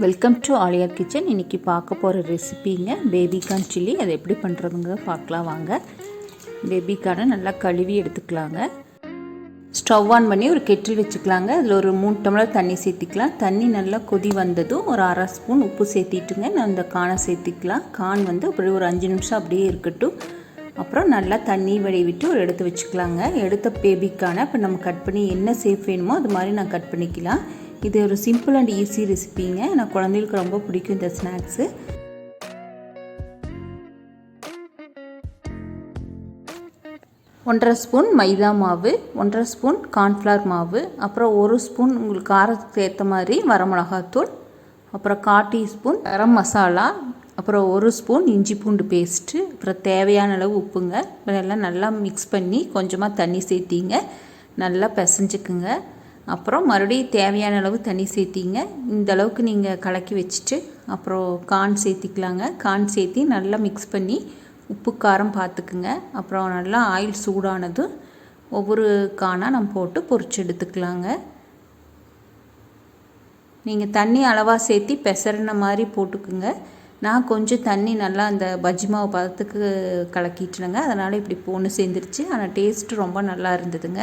Welcome to Alia kitchen இன்றைக்கி பார்க்க போகிற ரெசிபிங்க பேபிகார்ன் சில்லி அதை எப்படி பண்ணுறதுங்க பார்க்கலாம் வாங்க. பேபிகார்னை நல்லா கழுவி எடுத்துக்கலாங்க. ஸ்டவ் ஆன் பண்ணி ஒரு கெட்டில் வச்சுக்கலாங்க. அதில் ஒரு மூணு டம்ளர் தண்ணி சேர்த்திக்கலாம். தண்ணி நல்லா கொதி வந்ததும் ஒரு அரை ஸ்பூன் உப்பு சேர்த்திட்டுங்க. நான் இந்த கானை சேர்த்திக்கலாம். கான் வந்து அப்படியே ஒரு அஞ்சு நிமிஷம் அப்படியே இருக்கட்டும். அப்புறம் நல்லா தண்ணி வடி விட்டு ஒரு எடுத்து வச்சுக்கலாங்க. எடுத்த பேபிக்கான இப்போ நம்ம கட் பண்ணி என்ன சேஃப் வேணுமோ அது மாதிரி நான் கட் பண்ணிக்கலாம். இது ஒரு சிம்பிள் அண்ட் ஈஸி ரெசிபிங்க நான் குழந்தைகளுக்கு ரொம்ப பிடிக்கும் இந்த ஸ்நாக்ஸு ஒன்றரை ஸ்பூன் மைதா மாவு ஒன்றரை ஸ்பூன் கார்ன்ஃப்ளவர் மாவு அப்புறம் ஒரு ஸ்பூன் உங்களுக்கு காரத்துக்கு ஏற்ற மாதிரி வரமிளகாத்தூள் அப்புறம் கால் டீஸ்பூன் கரம் மசாலா அப்புறம் ஒரு ஸ்பூன் இஞ்சி பூண்டு பேஸ்ட்டு அப்புறம் தேவையான அளவு உப்புங்க. இதெல்லாம் நல்லா மிக்ஸ் பண்ணி கொஞ்சமாக தண்ணி சேர்த்திங்க. நல்லா பிசைஞ்சுக்குங்க. அப்புறம் மறுபடியும் தேவையான அளவு தண்ணி சேர்த்திங்க. இந்த அளவுக்கு நீங்கள் கலக்கி வச்சுட்டு அப்புறம் கான் சேர்த்திக்கலாங்க. கான் சேர்த்தி நல்லா மிக்ஸ் பண்ணி உப்பு காரம் பார்த்துக்குங்க அப்புறம் நல்லா ஆயில் சூடானதும் ஒவ்வொரு கானாக நம்ம போட்டு பொறிச்சு எடுத்துக்கலாங்க. நீங்கள் தண்ணி அளவாக சேர்த்தி பெசறின மாதிரி போட்டுக்குங்க. நான் கொஞ்சம் தண்ணி நல்லா அந்த பஜ்ஜி மாவு பதத்துக்கு கலக்கிட்டுருங்க அதனால் இப்படி பொண்ணு சேர்ந்துருச்சு. ஆனால் டேஸ்ட்டு ரொம்ப நல்லா இருந்ததுங்க.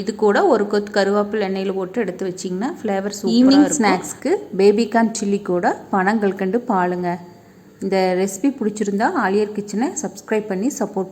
இது கூட ஒரு கொத்து கருவேப்பில் எண்ணெயில் போட்டு எடுத்து வச்சிங்கன்னா ஃப்ளேவர் ஈவினிங் ஸ்நாக்ஸ்க்கு பேபிகார்ன் சில்லி கூட பனங்கள் கண்டு பாலுங்க. இந்த ரெசிபி பிடிச்சிருந்தா ஆலியர் கிச்சனை சப்ஸ்கிரைப் பண்ணி சப்போர்ட்